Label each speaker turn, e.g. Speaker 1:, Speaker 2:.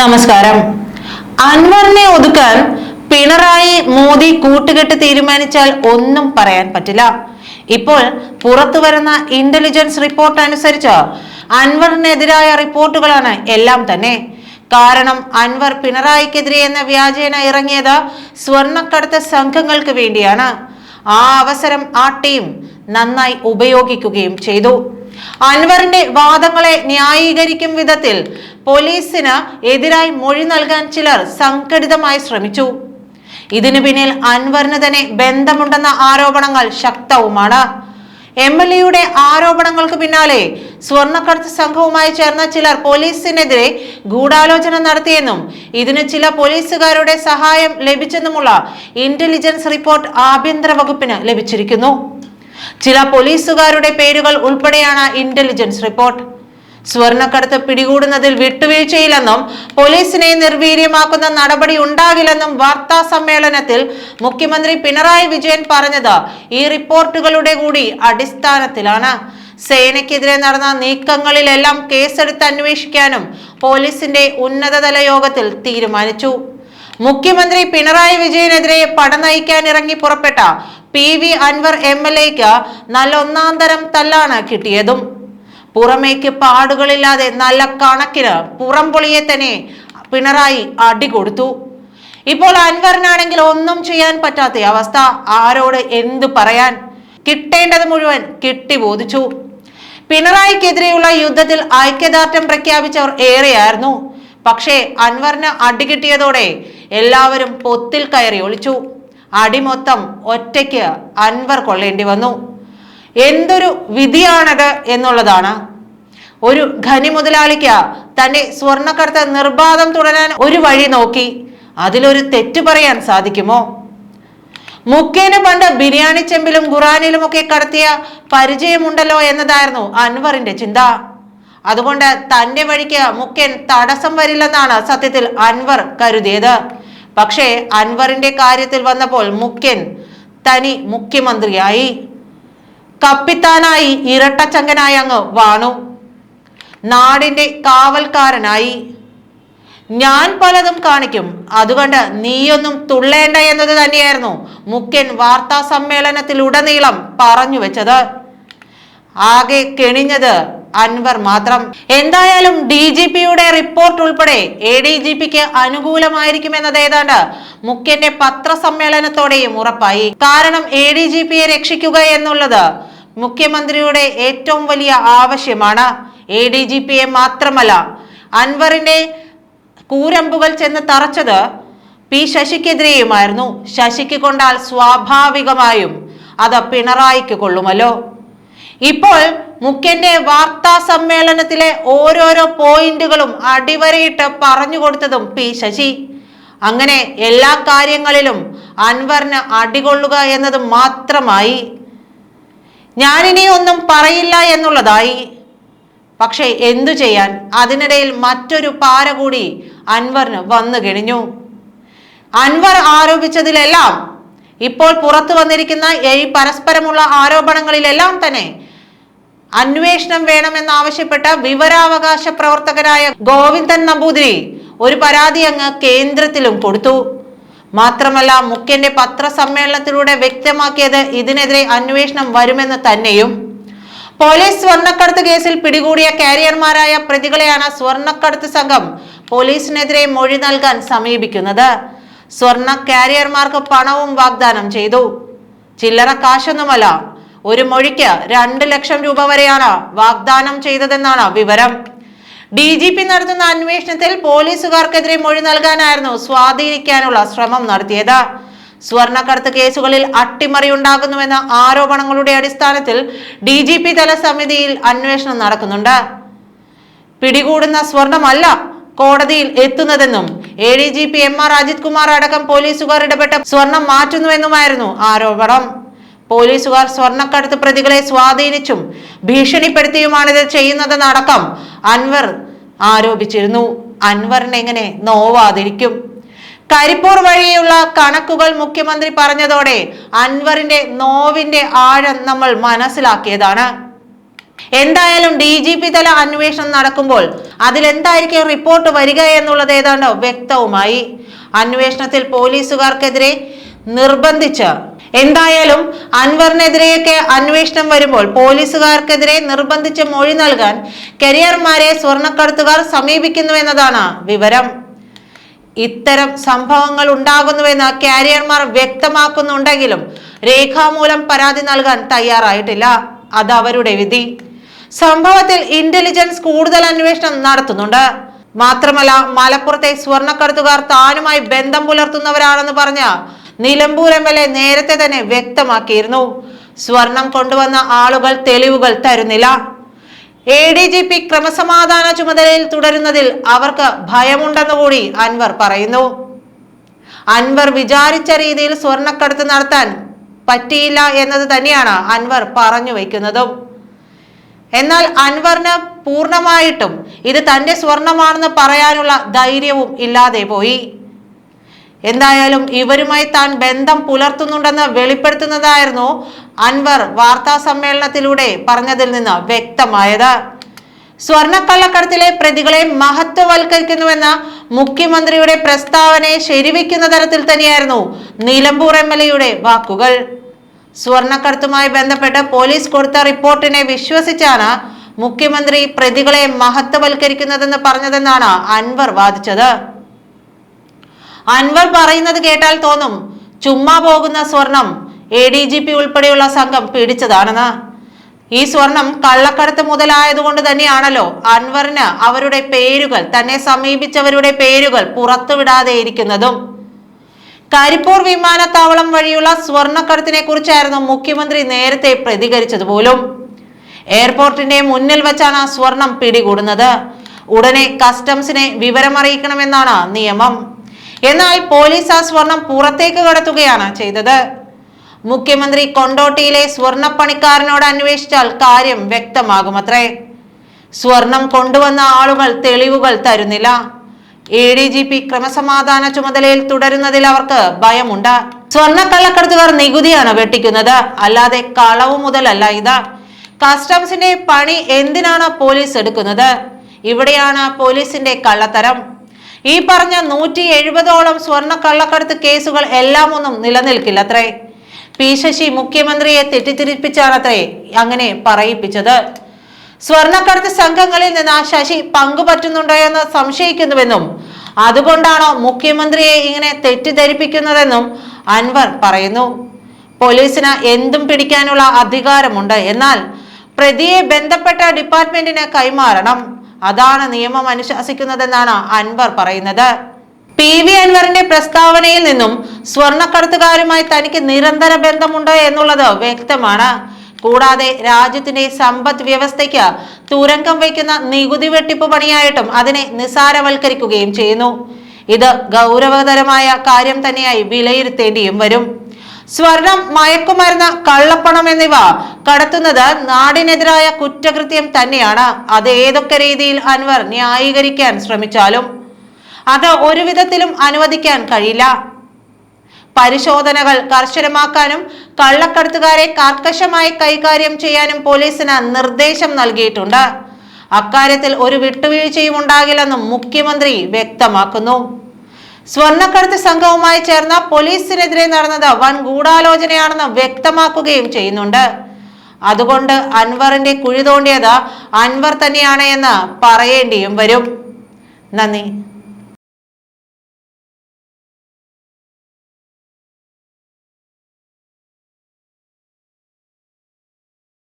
Speaker 1: നമസ്കാരം. അൻവറിനെ ഒതുക്കാൻ പിണറായി മോദി കൂട്ടുകെട്ട് തീരുമാനിച്ചാൽ ഒന്നും പറയാൻ പറ്റില്ല. ഇപ്പോൾ പുറത്തു വരുന്ന ഇന്റലിജൻസ് റിപ്പോർട്ട് അനുസരിച്ച് അൻവറിനെതിരായ റിപ്പോർട്ടുകളാണ് എല്ലാം തന്നെ. കാരണം അൻവർ പിണറായിക്കെതിരെ എന്ന വ്യാജേന ഇറങ്ങിയത് സ്വർണക്കടത്ത് സംഘങ്ങൾക്ക് വേണ്ടിയാണ്. ആ അവസരം ആ ടീം നന്നായി ഉപയോഗിക്കുകയും ചെയ്തു. അൻവറിന്റെ വാദങ്ങളെ ന്യായീകരിക്കും വിധത്തിൽ പോലീസിന് എതിരായി മൊഴി നൽകാൻ ചിലർ സംഘടിതമായി ശ്രമിച്ചു. ഇതിനു പിന്നിൽ അൻവറിന് തന്നെ ബന്ധമുണ്ടെന്ന ആരോപണങ്ങൾ ശക്തവുമാണ്. എം എൽ എയുടെ ആരോപണങ്ങൾക്ക് പിന്നാലെ സ്വർണക്കടത്ത് സംഘവുമായി ചേർന്ന ചിലർ പോലീസിനെതിരെ ഗൂഢാലോചന നടത്തിയെന്നും ഇതിന് ചില പോലീസുകാരുടെ സഹായം ലഭിച്ചെന്നുമുള്ള ഇന്റലിജൻസ് റിപ്പോർട്ട് ആഭ്യന്തര വകുപ്പിന് ലഭിച്ചിരിക്കുന്നു. ചില പോലീസുകാരുടെ പേരുകൾ ഉൾപ്പെടെയാണ് ഇന്റലിജൻസ് റിപ്പോർട്ട് സ്വർണക്കടത്ത് പിടികൂടുന്നതിൽ വിട്ടുവീഴ്ചയില്ലെന്നും പോലീസിനെ നിർവീര്യമാക്കുന്ന നടപടി ഉണ്ടാകില്ലെന്നും വാർത്താ സമ്മേളനത്തിൽ മുഖ്യമന്ത്രി പിണറായി വിജയൻ പറഞ്ഞത് ഈ റിപ്പോർട്ടുകളുടെ കൂടി അടിസ്ഥാനത്തിലാണ്. സേനയ്ക്കെതിരെ നടന്ന നീക്കങ്ങളിലെല്ലാം കേസെടുത്ത് അന്വേഷിക്കാനും പോലീസിന്റെ ഉന്നതതല യോഗത്തിൽ തീരുമാനിച്ചു. മുഖ്യമന്ത്രി പിണറായി വിജയനെതിരെ പടനയിക്കാൻ ഇറങ്ങി പുറപ്പെട്ട P V Anvar M L എക്ക് നല്ല ഒന്നാം തരം തല്ലാണ് കിട്ടിയതും. പുറമേക്ക് പാടുകളില്ലാതെ നല്ല കണക്കിന് പുറംപൊളിയെ തന്നെ പിണറായി അടി കൊടുത്തു. ഇപ്പോൾ അൻവറിനാണെങ്കിൽ ഒന്നും ചെയ്യാൻ പറ്റാത്ത അവസ്ഥ. ആരോട് എന്തു പറയാൻ? കിട്ടേണ്ടത് മുഴുവൻ കിട്ടി ബോധിച്ചു. പിണറായിക്കെതിരെയുള്ള യുദ്ധത്തിൽ ഐക്യദാർഢ്യം പ്രഖ്യാപിച്ചവർ ഏറെയായിരുന്നു. പക്ഷേ അൻവറിന് അടികിട്ടിയതോടെ എല്ലാവരും പൊത്തിൽ കയറി ഒളിച്ചു. അടിമൊത്തം ഒറ്റയ്ക്ക് അൻവർ കൊള്ളേണ്ടി വന്നു. എന്തൊരു വിധിയാണത് എന്നുള്ളതാണ്. ഒരു ഖനി മുതലാളിക്ക് തന്റെ സ്വർണക്കടത്ത് നിർബാധം തുടരാൻ ഒരു വഴി നോക്കി അതിലൊരു തെറ്റു പറയാൻ സാധിക്കുമോ? മുഖേന പണ്ട് ബിരിയാണി ചെമ്പിലും ഖുറാനിലും ഒക്കെ കടത്തിയ പരിചയമുണ്ടല്ലോ എന്നതായിരുന്നു അൻവറിന്റെ ചിന്ത. അതുകൊണ്ട് തന്റെ വഴിക്ക് മുഖ്യൻ തടസ്സം വരില്ലെന്നാണ് സത്യത്തിൽ അൻവർ കരുതിയത്. പക്ഷേ അൻവറിന്റെ കാര്യത്തിൽ വന്നപ്പോൾ മുഖ്യൻ തനി മുഖ്യമന്ത്രിയായി. കപ്പിത്താനായി ഇരട്ടച്ചങ്കനായി അങ്ങ് വാണു. നാടിന്റെ കാവൽക്കാരനായി. ഞാൻ പലതും കാണിക്കും. അതുകൊണ്ട് നീയൊന്നും തുള്ളേണ്ട എന്നത് തന്നെയായിരുന്നു മുഖ്യൻ വാർത്താ സമ്മേളനത്തിൽ ഉടനീളം പറഞ്ഞു വെച്ചത്. ആകെ കെണിഞ്ഞത് അൻവർ മാത്രം. എന്തായാലും ഡി ജി പിയുടെ റിപ്പോർട്ട് ഉൾപ്പെടെ എ ഡി ജി പിക്ക് അനുകൂലമായിരിക്കുമെന്നത് ഏതാണ്ട് മുഖ്യന്റെ പത്രസമ്മേളനത്തോടെയും ഉറപ്പായി. കാരണം എ ഡി ജി പിയെ രക്ഷിക്കുക എന്നുള്ളത് മുഖ്യമന്ത്രിയുടെ ഏറ്റവും വലിയ ആവശ്യമാണ്. എ ഡി ജി പിയെ മാത്രമല്ല അൻവറിന്റെ കൂരമ്പുകൾ ചെന്ന് തറച്ചത് പി ശശിക്കെതിരെയുമായിരുന്നു. ശശിക്ക് കൊണ്ടാൽ സ്വാഭാവികമായും അത് പിണറായിക്ക് കൊള്ളുമല്ലോ. ഇപ്പോൾ മുഖ്യന്റെ വാർത്താ സമ്മേളനത്തിലെ ഓരോരോ പോയിന്റുകളും അടിവരയിട്ട് പറഞ്ഞു കൊടുത്തതും പി ശശി. അങ്ങനെ എല്ലാ കാര്യങ്ങളിലും അൻവറിന് അടികൊള്ളുക എന്നത് മാത്രമായി. ഞാനിനി ഒന്നും പറയില്ല എന്നുള്ളതായി. പക്ഷേ എന്തു ചെയ്യാൻ? അതിനിടയിൽ മറ്റൊരു പാര കൂടി അൻവറിന് വന്നു കിണിഞ്ഞു അൻവർ ആരോപിച്ചതിലെല്ലാം ഇപ്പോൾ പുറത്തു വന്നിരിക്കുന്ന ഈ പരസ്പരമുള്ള ആരോപണങ്ങളിലെല്ലാം തന്നെ അന്വേഷണം വേണമെന്നാവശ്യപ്പെട്ട വിവരാവകാശ പ്രവർത്തകരായ ഗോവിന്ദൻ നമ്പൂതിരി ഒരു പരാതി അങ്ങ് കേന്ദ്രത്തിലും കൊടുത്തു. മാത്രമല്ല മുഖ്യന്റെ പത്രസമ്മേളനത്തിലൂടെ വ്യക്തമാക്കിയത് ഇതിനെതിരെ അന്വേഷണം വരുമെന്ന് തന്നെയും. പോലീസ് സ്വർണക്കടത്ത് കേസിൽ പിടികൂടിയ കാരിയർമാരായ പ്രതികളെയാണ് സ്വർണക്കടത്ത് സംഘം പോലീസിനെതിരെ മൊഴി നൽകാൻ സമീപിക്കുന്നത്. സ്വർണ കാരിയർമാർക്ക് പണവും വാഗ്ദാനം ചെയ്തു. ചില്ലറ കാശൊന്നുമല്ല ഒരു മൊഴിക്ക് രണ്ട് ലക്ഷം രൂപ വരെയാണ് വാഗ്ദാനം ചെയ്തതെന്നാണ് വിവരം. ഡി ജി പി നടത്തുന്ന അന്വേഷണത്തിൽ പോലീസുകാർക്കെതിരെ മൊഴി നൽകാനായിരുന്നു സ്വാധീനിക്കാനുള്ള ശ്രമം നടത്തിയത്. സ്വർണക്കടത്ത് കേസുകളിൽ അട്ടിമറി ഉണ്ടാകുന്നുവെന്ന ആരോപണങ്ങളുടെ അടിസ്ഥാനത്തിൽ ഡി ജി പി തല സമിതിയിൽ അന്വേഷണം നടക്കുന്നുണ്ട്. പിടികൂടുന്ന സ്വർണമല്ല കോടതിയിൽ എത്തുന്നതെന്നും A D G P M R Ajith Kumar അടക്കം പോലീസുകാർ ഇടപെട്ട സ്വർണം മാറ്റുന്നുവെന്നുമായിരുന്നു ആരോപണം. പോലീസുകാർ സ്വർണക്കടത്ത് പ്രതികളെ സ്വാധീനിച്ചും ഭീഷണിപ്പെടുത്തിയുമാണിത് ചെയ്യുന്നതെന്നടക്കം അൻവർ ആരോപിച്ചിരുന്നു. അൻവറിനെങ്ങനെ നോവാതിരിക്കും. കരിപ്പൂർ വഴിയുള്ള കണക്കുകൾ മുഖ്യമന്ത്രി പറഞ്ഞതോടെ അൻവറിന്റെ നോവിന്റെ ആഴം നമ്മൾ മനസ്സിലാക്കിയതാണ്. എന്തായാലും ഡി ജി പി തല അന്വേഷണം നടക്കുമ്പോൾ അതിലെന്തായിരിക്കും റിപ്പോർട്ട് വരിക എന്നുള്ളത് ഏതാണ്ട് വ്യക്തവുമായി. അന്വേഷണത്തിൽ പോലീസുകാർക്കെതിരെ നിർബന്ധിച്ച്. എന്തായാലും അൻവറിനെതിരെയൊക്കെ അന്വേഷണം വരുമ്പോൾ പോലീസുകാർക്കെതിരെ നിർബന്ധിച്ച് മൊഴി നൽകാൻ കരിയർമാരെ സ്വർണക്കടത്തുകാർ സമീപിക്കുന്നുവെന്നതാണ് വിവരം. ഇത്തരം സംഭവങ്ങൾ ഉണ്ടാകുന്നുവെന്ന് കാരിയർമാർ വ്യക്തമാക്കുന്നുണ്ടെങ്കിലും രേഖാമൂലം പരാതി നൽകാൻ തയ്യാറായിട്ടില്ല. അത് അവരുടെ വിധി. സംഭവത്തിൽ ഇന്റലിജൻസ് കൂടുതൽ അന്വേഷണം നടത്തുന്നുണ്ട്. മാത്രമല്ല മലപ്പുറത്തെ സ്വർണക്കടത്തുകാർ താനുമായി ബന്ധം പുലർത്തുന്നവരാണെന്ന് പറഞ്ഞ നിലമ്പൂർ എം എൽ എ നേരത്തെ തന്നെ വ്യക്തമാക്കിയിരുന്നു. സ്വർണം കൊണ്ടുവന്ന ആളുകൾ തെളിവുകൾ തരുന്നില്ല. എ ഡി ജി പി ക്രമസമാധാന ചുമതലയിൽ തുടരുന്നതിൽ അവർക്ക് ഭയമുണ്ടെന്ന് കൂടി അൻവർ പറയുന്നു. അൻവർ വിചാരിച്ച രീതിയിൽ സ്വർണക്കടത്ത് നടത്താൻ പറ്റിയില്ല എന്നത് തന്നെയാണ് അൻവർ പറഞ്ഞു വയ്ക്കുന്നതും. എന്നാൽ അൻവറിന് പൂർണമായിട്ടും ഇത് തന്റെ സ്വർണമാണെന്ന് പറയാനുള്ള ധൈര്യവും ഇല്ലാതെ പോയി. എന്തായാലും ഇവരുമായി താൻ ബന്ധം പുലർത്തുന്നുണ്ടെന്ന് വെളിപ്പെടുത്തുന്നതായിരുന്നു അൻവർ വാർത്താ സമ്മേളനത്തിലൂടെ പറഞ്ഞതിൽ നിന്ന് വ്യക്തമായത്. സ്വർണക്കള്ളക്കടത്തിലെ പ്രതികളെ മഹത്വവൽക്കരിക്കുന്നുവെന്ന മുഖ്യമന്ത്രിയുടെ പ്രസ്താവനയെ ശരിവെക്കുന്ന തരത്തിൽ തന്നെയായിരുന്നു നിലമ്പൂർ എം എൽ എയുടെ വാക്കുകൾ. സ്വർണക്കടത്തുമായി ബന്ധപ്പെട്ട് പോലീസ് കൊടുത്ത റിപ്പോർട്ടിനെ വിശ്വസിച്ചാണ് മുഖ്യമന്ത്രി പ്രതികളെ മഹത്വവൽക്കരിക്കുന്നതെന്ന് പറഞ്ഞതെന്നാണ് അൻവർ വാദിച്ചത്. അൻവർ പറയുന്നത് കേട്ടാൽ തോന്നും ചുമ്മാ പോകുന്ന സ്വർണം എ ഡി ജി പി ഉൾപ്പെടെയുള്ള സംഘം പിടിച്ചതാണെന്ന്. ഈ സ്വർണം കള്ളക്കടത്ത് മുതലായതുകൊണ്ട് തന്നെയാണല്ലോ അൻവറിന് അവരുടെ പേരുകൾ തന്നെ സമീപിച്ചവരുടെ പേരുകൾ പുറത്തുവിടാതെ ഇരിക്കുന്നതും. കരിപ്പൂർ വിമാനത്താവളം വഴിയുള്ള സ്വർണക്കടത്തിനെ കുറിച്ചായിരുന്നു മുഖ്യമന്ത്രി നേരത്തെ പ്രതികരിച്ചത് പോലും. എയർപോർട്ടിന്റെ മുന്നിൽ വെച്ചാണ് സ്വർണം പിടികൂടുന്നത്. ഉടനെ കസ്റ്റംസിനെ വിവരമറിയിക്കണമെന്നാണ് നിയമം. എന്നാൽ പോലീസ് ആ സ്വർണം പുറത്തേക്ക് കടത്തുകയാണ് ചെയ്തത്. മുഖ്യമന്ത്രി കൊണ്ടോട്ടിയിലെ സ്വർണപ്പണിക്കാരനോട് അന്വേഷിച്ചാൽ കാര്യം വ്യക്തമാകുമത്രേ. സ്വർണം കൊണ്ടുവന്ന ആളുകൾ തെളിവുകൾ തരുന്നില്ല. എ ഡി ജി പി ക്രമസമാധാന ചുമതലയിൽ തുടരുന്നതിൽ അവർക്ക് ഭയമുണ്ട്. സ്വർണക്കള്ളക്കടത്തുകാർ നികുതിയാണ് വെട്ടിക്കുന്നത്. അല്ലാതെ കളവ് മുതലല്ല ഇത്. കസ്റ്റംസിന്റെ പണി എന്തിനാണ് പോലീസ് എടുക്കുന്നത്? ഇവിടെയാണ് പോലീസിന്റെ കള്ളത്തരം. ഈ പറഞ്ഞ നൂറ്റി എഴുപതോളം സ്വർണ കള്ളക്കടത്ത് കേസുകൾ എല്ലാം ഒന്നും നിലനിൽക്കില്ല അത്രേ പി ശശി മുഖ്യമന്ത്രിയെ തെറ്റിദ്ധരിപ്പിച്ചാണത്രേ അങ്ങനെ പറയിപ്പിച്ചത്. സ്വർണക്കടത്ത് സംഘങ്ങളിൽ നിന്ന് ആ ശശി പങ്കുപറ്റുന്നുണ്ടോ എന്ന് സംശയിക്കുന്നുവെന്നും അതുകൊണ്ടാണോ മുഖ്യമന്ത്രിയെ ഇങ്ങനെ തെറ്റിദ്ധരിപ്പിക്കുന്നതെന്നും അൻവർ പറയുന്നു. പോലീസിന് എന്തും പിടിക്കാനുള്ള അധികാരമുണ്ട്. എന്നാൽ പ്രതിയെ ബന്ധപ്പെട്ട ഡിപ്പാർട്ട്മെന്റിന് കൈമാറണം. അതാണ് നിയമം അനുശാസിക്കുന്നതെന്നാണ് അൻവർ പറയുന്നത്. പി വി അൻവറിന്റെ പ്രസ്താവനയിൽ നിന്നും സ്വർണക്കടത്തുകാരുമായി തനിക്ക് നിരന്തര ബന്ധമുണ്ട് എന്നുള്ളത് വ്യക്തമാണ്. കൂടാതെ രാജ്യത്തിന്റെ സമ്പദ് വ്യവസ്ഥയ്ക്ക് തുരങ്കം വയ്ക്കുന്ന നികുതി വെട്ടിപ്പ് പണിയായിട്ടും അതിനെ നിസാരവൽക്കരിക്കുകയും ചെയ്യുന്നു. ഇത് ഗൗരവതരമായ കാര്യം തന്നെയായി വിലയിരുത്തേണ്ടിയും വരും. സ്വർണം മയക്കുമരുന്ന് കള്ളപ്പണം എന്നിവ കടത്തുന്നത് നാടിനെതിരായ കുറ്റകൃത്യം തന്നെയാണ്. അത് ഏതൊക്കെ രീതിയിൽ അൻവർ ന്യായീകരിക്കാൻ ശ്രമിച്ചാലും അത് ഒരുവിധത്തിലും അനുവദിക്കാൻ കഴിയില്ല. പരിശോധനകൾ കർശനമാക്കാനും കള്ളക്കടത്തുകാരെ കർക്കശമായി കൈകാര്യം ചെയ്യാനും പോലീസിന് നിർദ്ദേശം നൽകിയിട്ടുണ്ട്. അക്കാര്യത്തിൽ ഒരു വിട്ടുവീഴ്ചയും ഉണ്ടാകില്ലെന്നും മുഖ്യമന്ത്രി വ്യക്തമാക്കുന്നു. സ്വർണക്കടത്ത് സംഘവുമായി ചേർന്ന പോലീസിനെതിരെ നടന്നത് വൻ ഗൂഢാലോചനയാണെന്ന് വ്യക്തമാക്കുകയും ചെയ്യുന്നുണ്ട്. അതുകൊണ്ട് അൻവറിന്റെ കുഴി തോണ്ടിയത് അൻവർ തന്നെയാണ് എന്ന് പറയേണ്ടിയും വരും. നന്ദി.